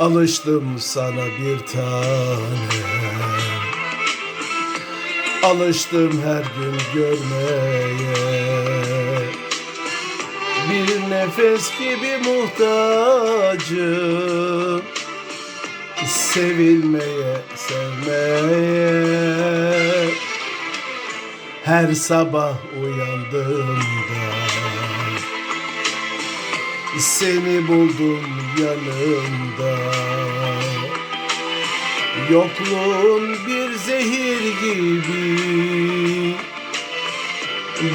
Alıştım sana bir tanem. Alıştım her gün görmeye. Bir nefes gibi muhtacım. Sevilmeye, sevmeye. Her sabah uyandığımda Seni buldum yanımda. Yokluğun bir zehir gibi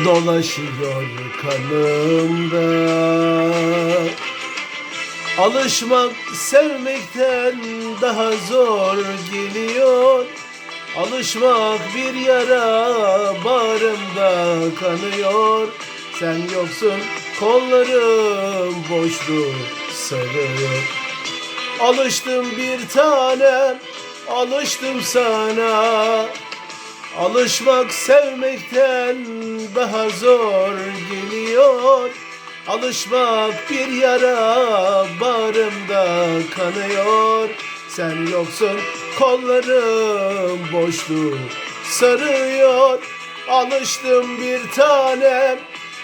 Dolaşıyor kanımda. Alışmak sevmekten daha zor geliyor. Alışmak bir yara bağrımda kanıyor. Sen yoksun kollarım boşluğu sarıyor Alıştım bir tanem alıştım sana. Alışmak sevmekten daha zor geliyor. Alışmak bir yara bağrımda kanıyor. Sen yoksun kollarım boşluğu sarıyor. Alıştım bir tanem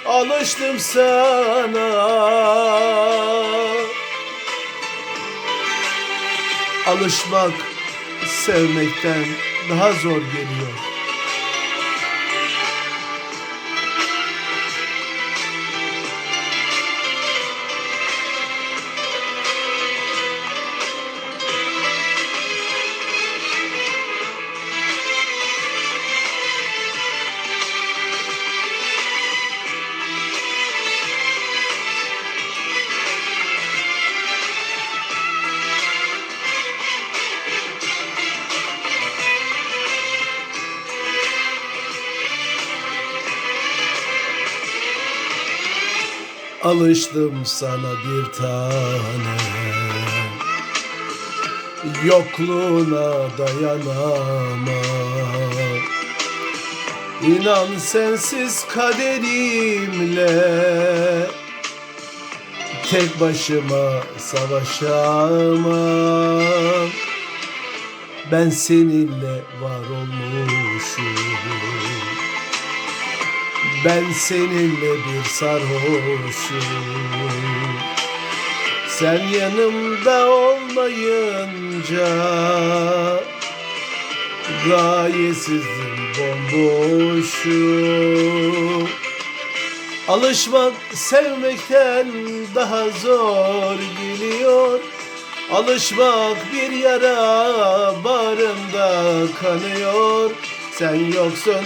alıştım sana. Alışmak sevmekten daha zor geliyor Alıştım sana bir tanem Yokluğuna dayanamam. İnan sensiz kaderimle. Tek başıma savaşamam. Ben seninle var olmuşum ben seninle bir sarhoşum. Sen yanımda olmayınca Gayesizim bomboşum. Alışmak sevmekten daha zor geliyor. Alışmak bir yara bağrımda kanıyor. Sen yoksun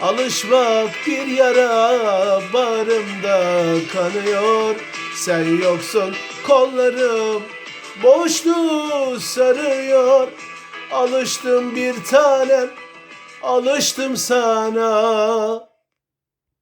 Alışmak bir yara bağrımda kanıyor. Sen yoksun kollarım boşluğu sarıyor. Alıştım bir tanem alıştım sana